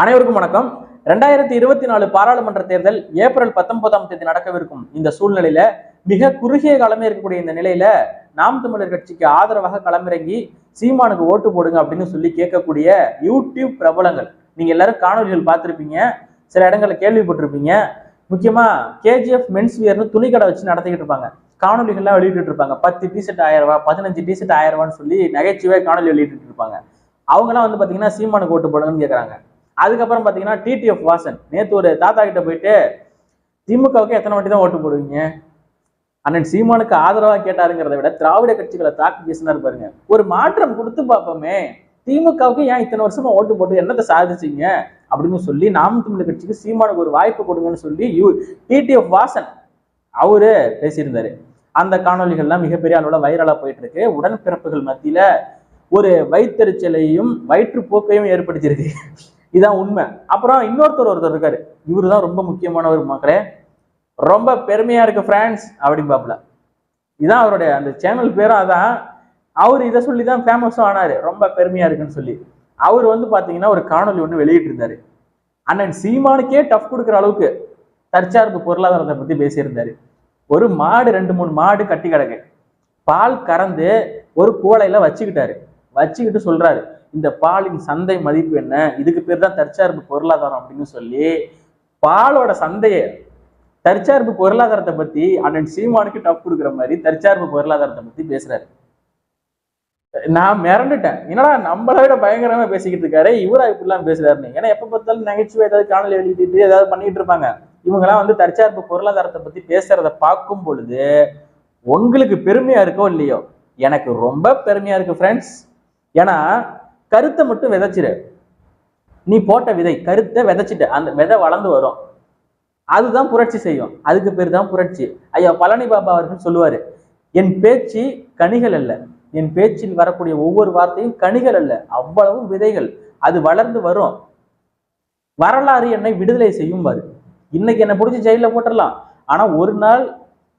அனைவருக்கும் வணக்கம். ரெண்டாயிரத்தி இருபத்தி நாலு பாராளுமன்ற தேர்தல் ஏப்ரல் பத்தொன்பதாம் தேதி நடக்கவிருக்கும் இந்த சூழ்நிலையில மிக குறுகிய காலமே இருக்கக்கூடிய இந்த நிலையில நாம் தமிழர் கட்சிக்கு ஆதரவாக களமிறங்கி சீமானுக்கு ஓட்டு போடுங்க அப்படின்னு சொல்லி கேட்கக்கூடிய யூடியூப் பிரபலங்கள். நீங்க எல்லாரும் காணொலிகள் பார்த்துருப்பீங்க. சில இடங்களில் கேள்விப்பட்டிருப்பீங்க. முக்கியமா கேஜிஎஃப் மென்ஸ் வியர்னு துணி கடை வச்சு நடத்திக்கிட்டு இருப்பாங்க. காணொலிகள்லாம் வெளியிட்டு இருப்பாங்க. பத்து டிஷர்ட் ஆயிரம் ரூபாய் பதினஞ்சு டிஷர்ட் ஆயிரம் ரூபான்னு சொல்லி நகைச்சுவை காணொலி வெளியிட்டு இருப்பாங்க. அவங்கலாம் வந்து பாத்தீங்கன்னா சீமானுக்கு ஓட்டு போடுங்கன்னு கேட்கறாங்க அதுக்கப்புறம் பார்த்தீங்கன்னா டிடிஎஃப் வாசன். நேற்று ஒரு தாத்தா கிட்ட போயிட்டு திமுகவுக்கு எத்தனை வாட்டி தான் ஓட்டு போடுவீங்க? அண்ணன் சீமானுக்கு ஆதரவாக கேட்டாருங்கிறத விட திராவிட கட்சிகளை தாக்கி பேசினார் பாருங்க. ஒரு மாற்றம் கொடுத்து பார்ப்போமே திமுகவுக்கு ஏன் இத்தனை வருஷமா ஓட்டு போட்டு என்னத்தை சாதிச்சீங்க? அப்படின்னு சொல்லி நாம் தமிழர் கட்சிக்கு சீமானுக்கு ஒரு வாய்ப்பு கொடுங்கன்னு சொல்லி யூ டிடிஎஃப் வாசன் அவரு பேசியிருந்தாரு. அந்த காணொலிகள்லாம் மிகப்பெரிய அளவில் வைரலாக போயிட்டு இருக்கு உடன்பிறப்புகள் மத்தியில ஒரு வயிற்றுச்சலையும் வயிற்றுப்போக்கையும் ஏற்படுத்தியிருக்கு. இதான் உண்மை. அப்புறம் இன்னொருத்தர் ஒருத்தர் இருக்காரு. இவரு தான் ரொம்ப முக்கியமானவர் மக்களே. ரொம்ப பெருமையா இருக்கு ஃப்ரான்ஸ் அப்படிம்பாப்புல இதான் அவருடைய அந்த சேனல் பேரும் அதான் அவர் இதை சொல்லி தான் ஃபேமஸும் ஆனாரு. ரொம்ப பெருமையா இருக்குன்னு சொல்லி. அவர் வந்து பாத்தீங்கன்னா ஒரு காணொலி ஒன்று வெளியிட்டு இருந்தாரு அண்ணன் சீமானுக்கே டஃப் கொடுக்குற அளவுக்கு தற்சார்பு பொருளாதாரத்தை பத்தி பேசியிருந்தாரு. ஒரு மாடு ரெண்டு மூணு மாடு கட்டி கிடக்கு. பால் கறந்து ஒரு கூடையில வச்சுக்கிட்டாரு. வச்சுக்கிட்டு சொல்றாரு. இந்த பாலின் சந்தை மதிப்பு என்ன? இதுக்கு பேர் தான் தற்சார்பு பொருளாதாரம் அப்படின்னு சொல்லி பாலோட சந்தையை தற்சார்பு பொருளாதாரத்தை பத்தி அண்ணன் சீமானுக்கு டப் கொடுக்குற மாதிரி தற்சார்பு பொருளாதாரத்தை பத்தி பேசுறாரு. நான் மிரண்டுட்டேன். என்னடா நம்மளை விட பயங்கரமா பேசிக்கிட்டு இருக்காரு? இவரா இப்படிலாம் பேசுறாருன்னு. ஏன்னா எப்ப பார்த்தாலும் நகைச்சுவை ஏதாவது காணொலி எழுதிட்டு ஏதாவது பண்ணிட்டு இருப்பாங்க. இவங்கெல்லாம் வந்து தற்சார்பு பொருளாதாரத்தை பத்தி பேசுறத பார்க்கும் பொழுது உங்களுக்கு பெருமையா இருக்கோ இல்லையோ? எனக்கு ரொம்ப பெருமையா இருக்கு ஃப்ரெண்ட்ஸ் ஏன்னா கருத்தை மட்டும் விதைச்சிரு. நீ போட்ட விதை கருத்தை விதைச்சிட்ட அந்த விதை வளர்ந்து வரும். அதுதான் புரட்சி செய்யும். அதுக்கு பேர் தான் புரட்சி. ஐயா பழனி பாபா அவர்கள் சொல்லுவாரு என் பேச்சு கனிகள் அல்ல. என் பேச்சில் வரக்கூடிய ஒவ்வொரு வார்த்தையும் கனிகள் அல்ல. அவ்வளவும் விதைகள். அது வளர்ந்து வரும். வரலாறு என்னை விடுதலை செய்யும் பாரு இன்னைக்கு என்னை பிடிச்சி ஜெயில போட்டுடலாம் ஆனா ஒரு நாள்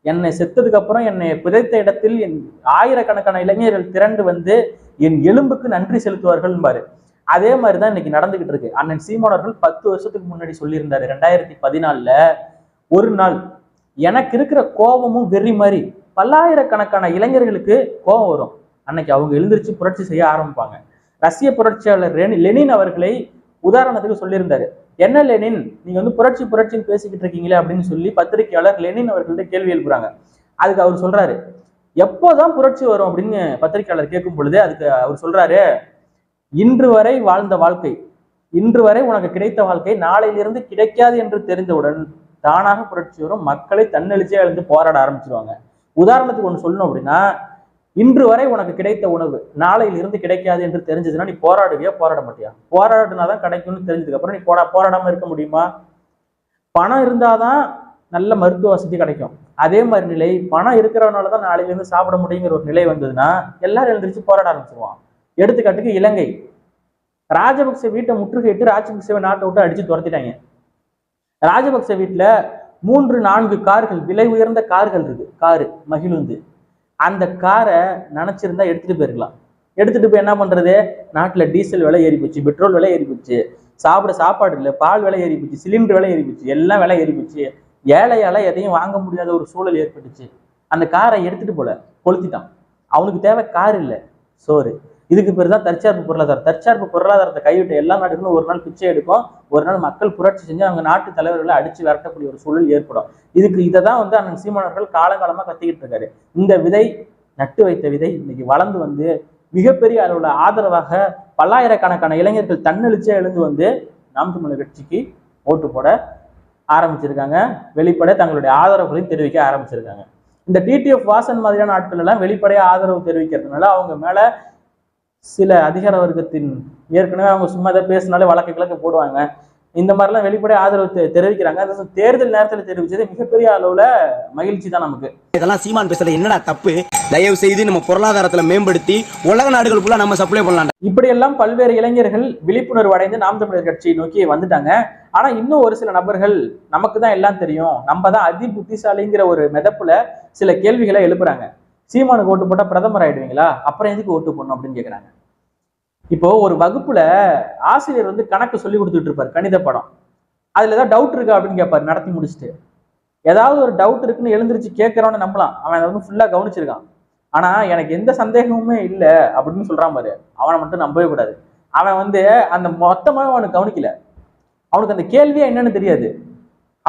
என்னை செத்ததுக்கு அப்புறம் என்னை புதைத்த இடத்தில் என் ஆயிரக்கணக்கான இளைஞர்கள் திரண்டு வந்து என் எலும்புக்கு நன்றி செலுத்துவார்கள் பாரு அதே மாதிரி தான் இன்னைக்கு நடந்துகிட்டு இருக்கு. அண்ணன் சீமானவர்கள் பத்து வருஷத்துக்கு முன்னாடி சொல்லியிருந்தாரு. ரெண்டாயிரத்தி பதினாலுல ஒரு நாள் எனக்கு இருக்கிற கோபமும் வெறி மாதிரி பல்லாயிரக்கணக்கான இளைஞர்களுக்கு கோபம் வரும். அன்னைக்கு அவங்க எழுந்திருச்சு புரட்சி செய்ய ஆரம்பிப்பாங்க. ரஷ்ய புரட்சியாளர் லெனின் அவர்களை உதாரணத்துக்கு சொல்லியிருந்தாரு. என்ன லெனின்? நீங்க வந்து புரட்சி புரட்சின்னு பேசிக்கிட்டு இருக்கீங்களே அப்படின்னு சொல்லி பத்திரிகையாளர் லெனின் அவர்கள்ட்ட கேள்வி எழுப்புறாங்க. அதுக்கு அவர் சொல்றாரு. எப்போதான் புரட்சி வரும் அப்படின்னு பத்திரிகையாளர் கேட்கும் பொழுது அதுக்கு அவர் சொல்றாரு இன்று வரை வாழ்ந்த வாழ்க்கை இன்று வரை உனக்கு கிடைத்த வாழ்க்கை நாளையிலிருந்து கிடைக்காது என்று தெரிந்தவுடன் தானாக புரட்சி வரும். மக்களை தன்னெழுச்சியா எழுந்து போராட ஆரம்பிச்சிருவாங்க. உதாரணத்துக்கு ஒன்று சொல்லணும் அப்படின்னா இன்று வரை உனக்கு கிடைத்த உணவு நாளையிலிருந்து கிடைக்காது என்று தெரிஞ்சதுன்னா நீ போராடுவியா? போராட மாட்டியா? போராடினா தான் கிடைக்கும்னு தெரிஞ்சதுக்கு அப்புறம் நீ போரா போராடாம இருக்க முடியுமா? பணம் இருந்தாதான் நல்ல மருத்துவ வசதி கிடைக்கும். அதே மாதிரி நிலை பணம் இருக்கிறவனால தான் நாளையிலேருந்து சாப்பிட முடியுங்கிற ஒரு நிலை வந்ததுன்னா எல்லாரும் எழுந்திரிச்சு போராட ஆரம்பிச்சிருவான் எடுத்துக்காட்டுக்கு இலங்கை. ராஜபக்சே வீட்டை முற்றுகையிட்டு ராஜபக்சேவை நாட்டை விட்டு அடிச்சு துரத்திட்டாங்க. ராஜபக்சே வீட்டுல மூன்று நான்கு கார்கள் விலை உயர்ந்த கார்கள் இருக்கு. காரு மகிழுந்து. அந்த காரை நினைச்சிருந்தா எடுத்துட்டு போயிருக்கலாம். எடுத்துட்டு போய் என்ன பண்றது? நாட்டில் டீசல் விலை ஏறி போச்சு பெட்ரோல் விலை ஏறி போச்சு சாப்பிட சாப்பாடு இல்லை பால் விலை ஏறி போச்சு சிலிண்டர் விலை ஏறி போச்சு எல்லாம் விலை ஏறி போச்சு ஏழையால எதையும் வாங்க முடியாத ஒரு சூழல் ஏற்பட்டுச்சு. அந்த காரை எடுத்துட்டு போல கொளுத்திட்டான். அவனுக்கு தேவை கார் இல்லை சோறு. இதுக்கு பேர் தான் தற்சார்பு பொருளாதாரம். தற்சார்பு பொருளாதாரத்தை கைவிட்ட எல்லா நாடுகளும் ஒரு நாள் பிச்சை எடுக்கும். ஒரு நாள் மக்கள் புரட்சி செஞ்சு அவங்க நாட்டு தலைவர்களை அடிச்சு விரட்டக்கூடிய ஒரு சூழல் ஏற்படும். இதுக்கு இதை தான் வந்து அண்ணன் சீமானவர்கள் காலங்காலமாக கத்திக்கிட்டு இருக்காரு. இந்த விதை நட்டு வைத்த விதை இன்னைக்கு வளர்ந்து வந்து மிகப்பெரிய அளவுல ஆதரவாக பல்லாயிரக்கணக்கான இளைஞர்கள் தன்னெழுச்சியா எழுந்து வந்து நாம் தமிழர் கட்சிக்கு ஓட்டு போட ஆரம்பிச்சிருக்காங்க. வெளிப்பட தங்களுடைய ஆதரவுகளையும் தெரிவிக்க ஆரம்பிச்சிருக்காங்க. இந்த டிடிஎஃப் வாசன் மாதிரியான ஆட்கள் எல்லாம் வெளிப்படையாக ஆதரவு தெரிவிக்கிறதுனால அவங்க மேல சில அதிகார வர்க்கத்தின் ஏற்கனவே அவங்க சும்மா இதை பேசினாலே வழக்கு கிழக்கு போடுவாங்க. இந்த மாதிரிலாம் வெளிப்படையா ஆதரவு தெரிவிக்கிறாங்க. அது தேர்தல் நேரத்தில் தெரிவிச்சது மிகப்பெரிய அளவுல மகிழ்ச்சி தான் நமக்கு. இதெல்லாம் சீமான் பேசுறது என்னடா தப்பு? தயவு செய்து நம்ம பொருளாதாரத்துல மேம்படுத்தி உலக நாடுகளுக்குள்ள நம்ம சப்ளை பண்ணலாம் இப்படியெல்லாம் பல்வேறு இளைஞர்கள் விழிப்புணர்வு அடைந்து நாம் தமிழர் கட்சியை நோக்கி வந்துட்டாங்க. ஆனா இன்னும் ஒரு சில நபர்கள் நமக்கு தான் எல்லாம் தெரியும். நம்ம தான் அதி புத்திசாலிங்கிற ஒரு மிதப்புல சில கேள்விகளை எழுப்புறாங்க. சீமானுக்கு ஓட்டு போட்டா பிரதமர் ஆயிடுவீங்களா? அப்புறம் எதுக்கு ஓட்டு போடணும் அப்படின்னு கேக்குறாங்க. இப்போ ஒரு வகுப்புல ஆசிரியர் வந்து கணக்கு சொல்லி கொடுத்துட்டு இருப்பார் கணித படம். அதுல ஏதாவது டவுட் இருக்கா அப்படின்னு கேட்பாரு நடத்தி முடிச்சுட்டு. ஏதாவது ஒரு டவுட் இருக்குன்னு எழுந்திருச்சு கேட்கறவன நம்பலாம். அவன் அதை வந்து ஃபுல்லா கவனிச்சிருக்கான். ஆனா எனக்கு எந்த சந்தேகமுமே இல்லை அப்படின்னு சொல்றான் பாரு. அவனை மட்டும் நம்பவே கூடாது. அவன் வந்து அந்த மொத்தமாக அவனுக்கு கவனிக்கல. அவனுக்கு அந்த கேள்வியே என்னன்னு தெரியாது.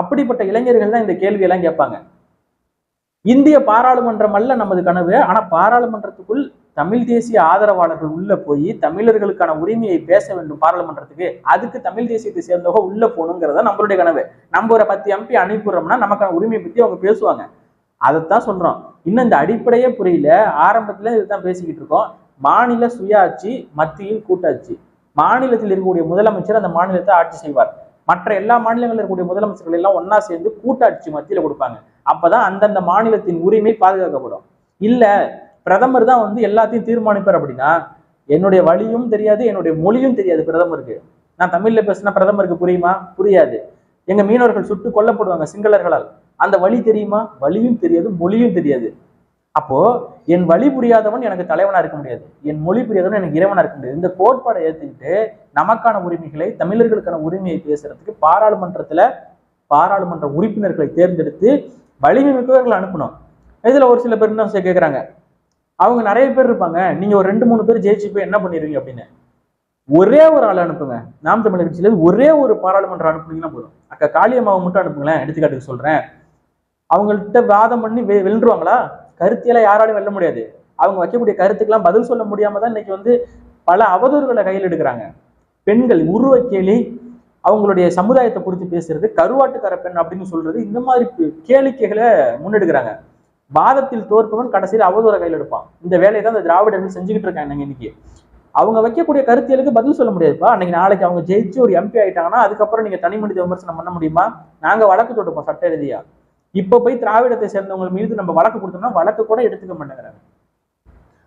அப்படிப்பட்ட இளைஞர்கள் தான் இந்த கேள்வியெல்லாம் கேட்பாங்க. இந்திய பாராளுமன்றம் அல்ல நமது கனவு. ஆனா பாராளுமன்றத்துக்குள் தமிழ் தேசிய ஆதரவாளர்கள் உள்ள போய் தமிழர்களுக்கான உரிமையை பேச வேண்டும் பாராளுமன்றத்துக்கு. அதுக்கு தமிழ் தேசியத்தை சேர்ந்தவங்க உள்ள போகணுங்கிறத நம்மளுடைய கனவு. நம்ம ஒரு பத்து எம்பி அனுப்பிடுறோம்னா நமக்கான உரிமையை பத்தி அவங்க பேசுவாங்க. அதைத்தான் சொல்றோம். இன்னும் இந்த அடிப்படையே புரியல. ஆரம்பத்துல இதுதான் பேசிக்கிட்டு இருக்கோம். மாநில சுயாட்சி மத்தியில் கூட்டாட்சி. மாநிலத்தில் இருக்கக்கூடிய முதலமைச்சர் அந்த மாநிலத்தை ஆட்சி செய்வார். மற்ற எல்லா மாநிலங்களில் இருக்கக்கூடிய முதலமைச்சர்கள் எல்லாம் ஒன்னா சேர்ந்து கூட்டாட்சி மத்தியில கொடுப்பாங்க. அப்பதான் அந்தந்த மாநிலத்தின் உரிமை பாதுகாக்கப்படும். இல்ல பிரதமர் தான் வந்து எல்லாத்தையும் தீர்மானிப்பார் அப்படின்னா என்னுடைய வழியும் தெரியாது என்னுடைய மொழியும் தெரியாது பிரதமருக்கு. நான் தமிழ்ல பேசினா பிரதமருக்கு புரியுமா? புரியாது. எங்க மீனவர்கள் சுட்டு கொல்லப்படுவாங்க சிங்களர்களால். அந்த வழி தெரியுமா? வழியும் தெரியாது மொழியும் தெரியாது. அப்போ என் வழி புரியாதவன் எனக்கு தலைவனா இருக்க முடியாது. என் மொழி புரியாதவன் எனக்கு இறைவனா இருக்க முடியாது. இந்த கோட்பாடை ஏற்றுக்கிட்டு நமக்கான உரிமைகளை தமிழர்களுக்கான உரிமையை பேசுறதுக்கு பாராளுமன்றத்துல பாராளுமன்ற உறுப்பினர்களை தேர்ந்தெடுத்து வலிமை மிக்கவர்களை அனுப்பணும். இதுல ஒரு சில பேர் என்ன கேட்குறாங்க அவங்க நிறைய பேர் இருப்பாங்க. நீங்க ஒரு ரெண்டு மூணு பேர் ஜெயிச்சு போய் என்ன பண்ணிருவீங்க அப்படின்னு? ஒரே ஒரு ஆள் அனுப்புங்க. நாம் தமிழர் கட்சியில ஒரே ஒரு பாராளுமன்றம் அனுப்புனீங்கன்னா போதும். அக்கா காளியம்மாவை மட்டும் அனுப்புங்களேன் எடுத்துக்காட்டுக்கு சொல்றேன். அவங்கள்ட்ட வாதம் பண்ணி வெ வெல்றுவாங்களா கருத்தியெல்லாம் யாராலையும் வெல்ல முடியாது. அவங்க வைக்கக்கூடிய கருத்துக்கெல்லாம் பதில் சொல்ல முடியாம தான் இன்னைக்கு வந்து பல அவதூறுகளை கையில் எடுக்கிறாங்க. பெண்கள் உருவ கேலி அவங்களுடைய சமுதாயத்தை குறித்து பேசுறது கருவாட்டுக்கார பெண் அப்படின்னு சொல்றது இந்த மாதிரி கேளிக்கைகளை முன்னெடுக்கிறாங்க. வாதத்தில் தோற்பவன் கடைசியில் அவதூற கையில் எடுப்பான். இந்த வேலையை தான் இந்த திராவிடர்கள் செஞ்சுக்கிட்டு இருக்காங்க இன்னைக்கு. அவங்க வைக்கக்கூடிய கருத்தியலுக்கு பதில் சொல்ல முடியாதுப்பா. அன்னைக்கு நாளைக்கு அவங்க ஜெயிச்சு ஒரு எம்பி ஆயிட்டாங்கன்னா அதுக்கப்புறம் நீங்க தனி மனித விமர்சனம் பண்ண முடியுமா? நாங்க வழக்கு தொட்டுப்போம் சட்ட ரீதியா. இப்ப போய் திராவிடத்தை சேர்ந்தவங்க மீது நம்ம வழக்கு கொடுத்தோம்னா வழக்கு கூட எடுத்துக்க மாட்டேங்கிறாங்க.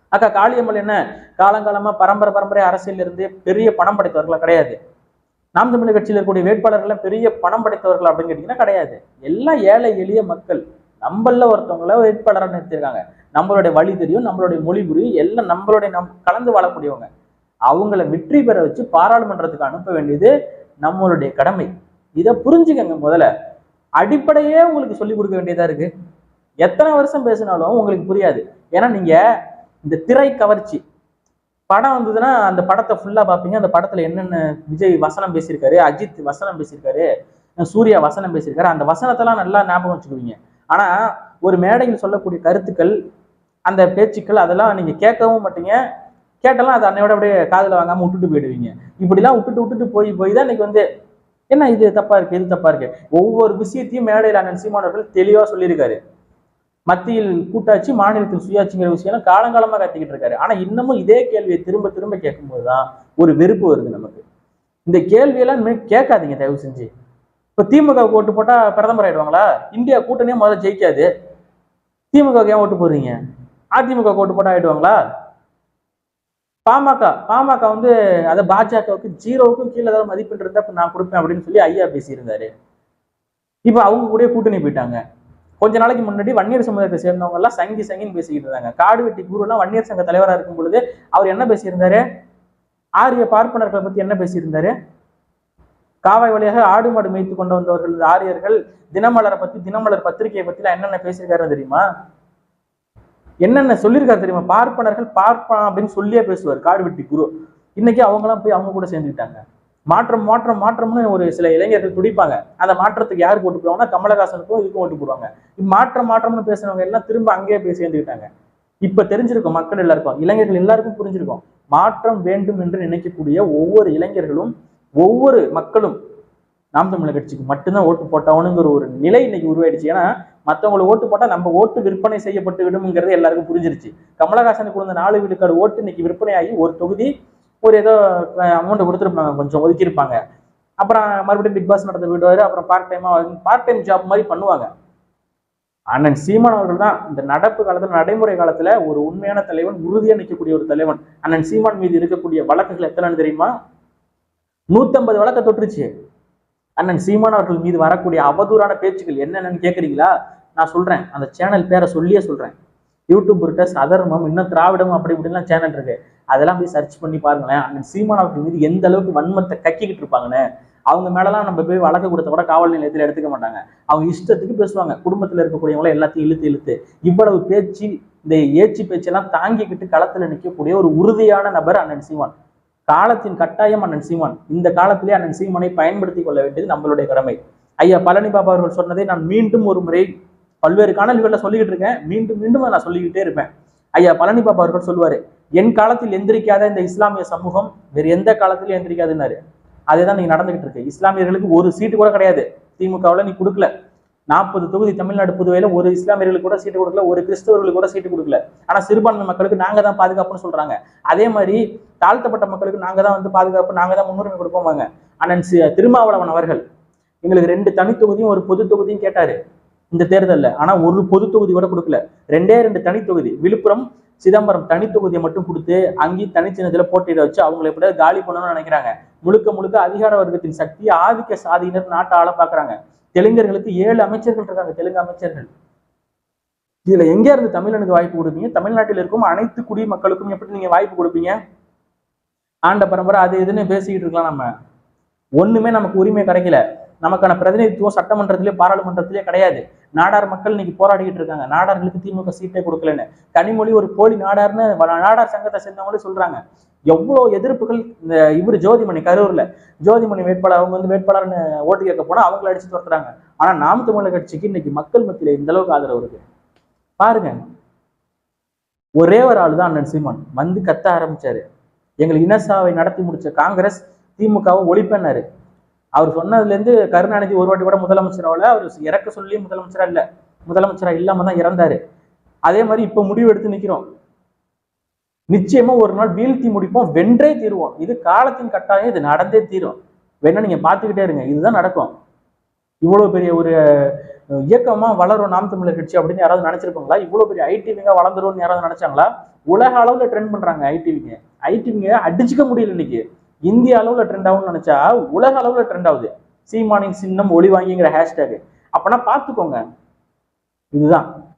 அக்கா காளியம்மல் என்ன? காலங்காலமா பரம்பரை பரம்பரை அரசியல் இருந்து பெரிய பணம் படைத்தவர்களா? கிடையாது. நாம் தமிழர் கட்சியில் இருக்கக்கூடிய வேட்பாளர்கள் பெரிய பணம் படைத்தவர்கள் அப்படின்னு கேட்டீங்கன்னா கிடையாது. எல்லாம் ஏழை எளிய மக்கள். நம்மள ஒருத்தவங்கள வேட்பாளராக நிறுத்திருக்காங்க நம்மளுடைய வழி தெரியும் நம்மளுடைய மொழி புரியும் எல்லாம் நம்மளுடைய நம் கலந்து வாழக்கூடியவங்க. அவங்கள வெற்றி பெற வச்சு பாராளுமன்றத்துக்கு அனுப்ப வேண்டியது நம்மளுடைய கடமை. இதை புரிஞ்சுக்கங்க முதல்ல. அடிப்படையே உங்களுக்கு சொல்லிக் கொடுக்க வேண்டியதா இருக்கு. எத்தனை வருஷம் பேசினாலும் உங்களுக்கு புரியாது. ஏன்னா நீங்க இந்த திரை கவர்ச்சி. படம் வந்ததுன்னா அந்த படத்தை ஃபுல்லா பார்ப்பீங்க. அந்த படத்துல என்னென்ன விஜய் வசனம் பேசியிருக்காரு அஜித் வசனம் பேசியிருக்காரு சூர்யா வசனம் பேசியிருக்காரு. அந்த வசனத்தெல்லாம் நல்லா ஞாபகம் வச்சுக்குவீங்க. ஆனா ஒரு மேடையில் சொல்லக்கூடிய கருத்துக்கள் அந்த பேச்சுக்கள் அதெல்லாம் நீங்க கேட்கவும் மாட்டீங்க. கேட்டாலும் அது அன்னையோட அப்படியே காதில் வாங்காம விட்டுட்டு போயிடுவீங்க. இப்படிலாம் விட்டுட்டு விட்டுட்டு போய் போய் தான் இன்னைக்கு வந்து என்ன இது தப்பா இருக்கு இது தப்பா இருக்கு? ஒவ்வொரு விஷயத்தையும் மேடையில் அண்ணன் சீமானவர்கள் தெளிவா சொல்லியிருக்காரு. மத்தியில் கூட்டாட்சி மாநிலத்தில் சுயாட்சிங்கிற விஷயம் காலங்காலமா கத்திக்கிட்டு இருக்காரு. ஆனா இன்னமும் இதே கேள்வியை திரும்ப திரும்ப கேட்கும்போது தான் ஒரு வெறுப்பு வருது நமக்கு. இந்த கேள்வியெல்லாம் கேட்காதீங்க தயவு செஞ்சு. இப்ப திமுக ஓட்டு போட்டா பிரதமர் ஆயிடுவாங்களா? இந்தியா கூட்டணியே முதல்ல ஜெயிக்காது. திமுக ஏன் ஓட்டு போடுறீங்க? அதிமுக ஓட்டு போட்டா ஆயிடுவாங்களா? பாமக பாமக வந்து அதை பாஜகவுக்கு ஜீரோவுக்கும் கீழே ஏதாவது மதிப்பெண் இருந்தா நான் கொடுப்பேன் அப்படின்னு சொல்லி ஐயா பேசியிருந்தாரு. இப்ப அவங்க கூட கூட்டணி போயிட்டாங்க. கொஞ்ச நாளைக்கு முன்னாடி வன்னியர் சமுதாயத்தை சேர்ந்தவங்க எல்லாம் சங்கி சங்கின்னு பேசிக்கிட்டு இருந்தாங்க. காடு வெட்டி குரு எல்லாம் வன்னியர் சங்க தலைவராக இருக்கும் பொழுது அவர் என்ன பேசியிருந்தாரு? ஆரிய பார்ப்பனர்களை பத்தி என்ன பேசியிருந்தாரு? காவாய் வழியாக ஆடு மாடு மேய்த்து கொண்டு வந்தவர்கள் ஆரியர்கள் தினமலரை பத்தி தினமலர் பத்திரிகையை பத்தி என்னென்ன பேசியிருக்காரு தெரியுமா? என்னென்ன சொல்லியிருக்காரு தெரியுமா? பார்ப்பனர்கள் பார்ப்பான் அப்படின்னு சொல்லியே பேசுவார் காடு வெட்டி குரு. இன்னைக்கு அவங்கலாம் போய் அவங்க கூட சேர்ந்துக்கிட்டாங்க. மாற்றம் மாற்றம் மாற்றம்னு ஒரு சில இளைஞர்கள் துடிப்பாங்க. அந்த மாற்றத்துக்கு யார் போட்டு போவாங்கன்னா கமலஹாசனுக்கும் இதுக்கும் ஓட்டு போடுவாங்க. மாற்றம் மாற்றம்னு பேசுனவங்க எல்லாம் திரும்ப அங்கேயே போய் சேர்ந்துக்கிட்டாங்க. இப்ப தெரிஞ்சிருக்கும் மக்கள் எல்லாருக்கும் இளைஞர்கள் எல்லாருக்கும் புரிஞ்சிருக்கும். மாற்றம் வேண்டும் என்று நினைக்கக்கூடிய ஒவ்வொரு இளைஞர்களும் ஒவ்வொரு மக்களும் நாம் தமிழர் கட்சிக்கு மட்டும்தான் ஓட்டு போட்டவனுங்கிற ஒரு நிலை இன்னைக்கு உருவாயிடுச்சு. ஏன்னா மற்றவங்களை ஓட்டு போட்டால் நம்ம ஓட்டு விற்பனை செய்யப்பட்டு விடும்ங்கிறது எல்லாருக்கும் புரிஞ்சிருச்சு. கமலஹாசனுக்கு கொடுத்த நாலு விழுக்காடு ஓட்டு இன்னைக்கு விற்பனையாகி ஒரு தொகுதி ஒரு ஏதோ அமௌண்ட் கொடுத்துருப்பாங்க. கொஞ்சம் ஒதுக்கியிருப்பாங்க. அப்புறம் மறுபடியும் பிக் பாஸ் நடத்த விடுவார் அப்புறம் பார்ட் டைமாக பார்ட் டைம் ஜாப் மாதிரி பண்ணுவாங்க. அண்ணன் சீமான் அவர்கள் தான் இந்த நடப்பு காலத்தில் நடைமுறை காலத்தில் ஒரு உண்மையான தலைவன் உறுதியாக நிற்கக்கூடிய ஒரு தலைவன். அண்ணன் சீமான் மீது இருக்கக்கூடிய வழக்குகள் எத்தனைன்னு தெரியுமா? நூத்தம்பது வழக்க தொட்டுருச்சு. அண்ணன் சீமான் அவர்கள் மீது வரக்கூடிய அவதூறான பேச்சுக்கள் என்னென்னு கேக்குறீங்களா? நான் சொல்றேன். அந்த சேனல் பேரை சொல்லியே சொல்றேன். யூடியூப் இருக்க அதர்மம் இன்னும் திராவிடம் அப்படி இப்படிலாம் சேனல் இருக்கு. அதெல்லாம் போய் சர்ச் பண்ணி பாருங்களேன். அண்ணன் சீமான் அவர்கள் மீது எந்த அளவுக்கு வன்மத்தை கக்கிக்கிட்டு இருப்பாங்கன்னு. அவங்க மேலலாம் நம்ம போய் வழக்கு கொடுத்த கூட காவல் நிலையத்தில் எடுத்துக்க மாட்டாங்க. அவங்க இஷ்டத்துக்கு பேசுவாங்க. குடும்பத்தில் இருக்கக்கூடியவங்கள எல்லாத்தையும் இழுத்து இழுத்து. இவ்வளவு பேச்சு இந்த ஏச்சு பேச்செல்லாம் தாங்கிக்கிட்டு களத்துல நிற்கக்கூடிய ஒரு உறுதியான நபர் அண்ணன் சீமான். காலத்தின் கட்டாயம் அண்ணன் சீமான். இந்த காலத்திலே அண்ணன் சீமானை பயன்படுத்தி கொள்ள வேண்டியது நம்மளுடைய கடமை. ஐயா பழனி பாபா அவர்கள் சொன்னதை நான் மீண்டும் ஒரு முறை பல்வேறு காணொலிகளில் சொல்லிக்கிட்டு இருக்கேன். மீண்டும் மீண்டும் நான் சொல்லிக்கிட்டே இருப்பேன். ஐயா பழனி பாபா அவர்கள் சொல்லுவாரு என் காலத்தில் எந்திரிக்காத இந்த இஸ்லாமிய சமூகம் வேறு எந்த காலத்திலும் எந்திரிக்காதுன்னாரு. அதே தான் நீங்க நடந்துகிட்டு இருக்கு. இஸ்லாமியர்களுக்கு ஒரு சீட்டு கூட கிடையாது. திமுகவில் நீ கொடுக்கல. நாற்பது தொகுதி தமிழ்நாடு புதுவையில் ஒரு இஸ்லாமியர்களுக்கு கூட சீட்டு கொடுக்கல ஒரு கிறிஸ்தவர்களுக்கு கூட சீட்டு கொடுக்கல. ஆனா சிறுபான்மை மக்களுக்கு நாங்க தான் பாதுகாப்புன்னு சொல்றாங்க. அதே மாதிரி தாழ்த்தப்பட்ட மக்களுக்கு நாங்கள் தான் வந்து பாதுகாப்பு நாங்கள் தான் முன்னுரிமை கொடுப்போமாங்க அண்ணன் சி- திருமாவளவன் அவர்கள் எங்களுக்கு ரெண்டு தனி தொகுதியும் ஒரு பொது தொகுதியும் கேட்டாரு இந்த தேர்தல்ல. ஆனா ஒரு பொது தொகுதி கூட கொடுக்கல. ரெண்டே ரெண்டு தனித்தொகுதி விழுப்புரம் சிதம்பரம் தனித்தொகுதியை மட்டும் கொடுத்து அங்கேயும் தனிச்சின்னத்தில் போட்டியிட வச்சு அவங்களை எப்படியாவது காலி பண்ணணும்னு நினைக்கிறாங்க. முழுக்க முழுக்க அதிகார வர்க்கத்தின் சக்தி ஆதிக்க சாதியினர் நாட்டை ஆள பாக்குறாங்க. தெலுங்கர்களுக்கு ஏழு அமைச்சர்கள் இருக்காங்க தெலுங்கு அமைச்சர்கள். இதுல எங்க இருந்து தமிழனுக்கு வாய்ப்பு கொடுப்பீங்க? தமிழ்நாட்டில் இருக்கும் அனைத்து குடிமக்களுக்கும் எப்படி நீங்க வாய்ப்பு கொடுப்பீங்க? ஆண்ட பரம்பரை அது இதுன்னு பேசிக்கிட்டு இருக்கலாம் நம்ம. ஒண்ணுமே நமக்கு உரிமை கிடைக்கல. நமக்கான பிரதிநிதித்துவம் சட்டமன்றத்திலே பாராளுமன்றத்திலே கிடையாது. நாடார் மக்கள் இன்னைக்கு போராடிக்கிட்டு இருக்காங்க. நாடார்களுக்கு திமுக சீட்டே கொடுக்கலன்னு. கனிமொழி ஒரு போலி நாடார்னு நாடார் சங்கத்தை சேர்ந்தவங்களே சொல்றாங்க. எவ்வளோ எதிர்ப்புகள் இந்த இவர் ஜோதிமணி கரூர்ல. ஜோதிமணி வேட்பாளர் அவங்க வந்து வேட்பாளர்னு ஓட்டு கேட்க போனா அவங்கள அடிச்சு துரத்துறாங்க. ஆனா நாம் தமிழக கட்சிக்கு இன்னைக்கு மக்கள் மத்தியில இந்த அளவுக்கு ஆதரவு இருக்கு. பாருங்க. ஒரே ஒரு ஆள் தான் அண்ணன் சீமான். வந்து கத்த ஆரம்பிச்சாரு. எங்களுக்கு இனசாவை நடத்தி முடிச்ச காங்கிரஸ் திமுகவை ஒழிப்பண்ணாரு அவர் சொன்னதுல இருந்து கருணாநிதி ஒரு வாட்டி கூட முதலமைச்சராவில் அவர் இறக்க சொல்லி முதலமைச்சரா இல்ல. முதலமைச்சரா இல்லாம தான் இறந்தாரு. அதே மாதிரி இப்ப முடிவு எடுத்து நிக்கிறோம். நிச்சயமா ஒரு நாள் வீழ்த்தி முடிப்போம் வென்றே தீருவோம். இது காலத்தின் கட்டாயம் இது நடந்தே தீரும். வேணா நீங்க பார்த்துக்கிட்டே இருங்க. இதுதான் நடக்கும். இவ்வளவு பெரிய ஒரு இயக்கமா வளரும் நாம் தமிழர் கட்சி அப்படின்னு யாராவது நினைச்சிருப்பாங்களா இவ்வளவு பெரிய ஐடிவிங்க வளர்ந்துரும்னு யாராவது நினைச்சாங்களா? உலக அளவுல ட்ரெண்ட் பண்றாங்க ஐடிவிங்க. ஐடிவிங்க அடிச்சுக்க முடியல இன்னைக்கு. இந்திய அளவுல ட்ரெண்ட் ஆகும்னு நினைச்சா உலக அளவுல ட்ரெண்ட் ஆகுது. சீமானிங் சின்னம் ஒளி வாங்கிங்கிற ஹேஷ்டேக் அப்பனா பார்த்துக்கோங்க. இதுதான்.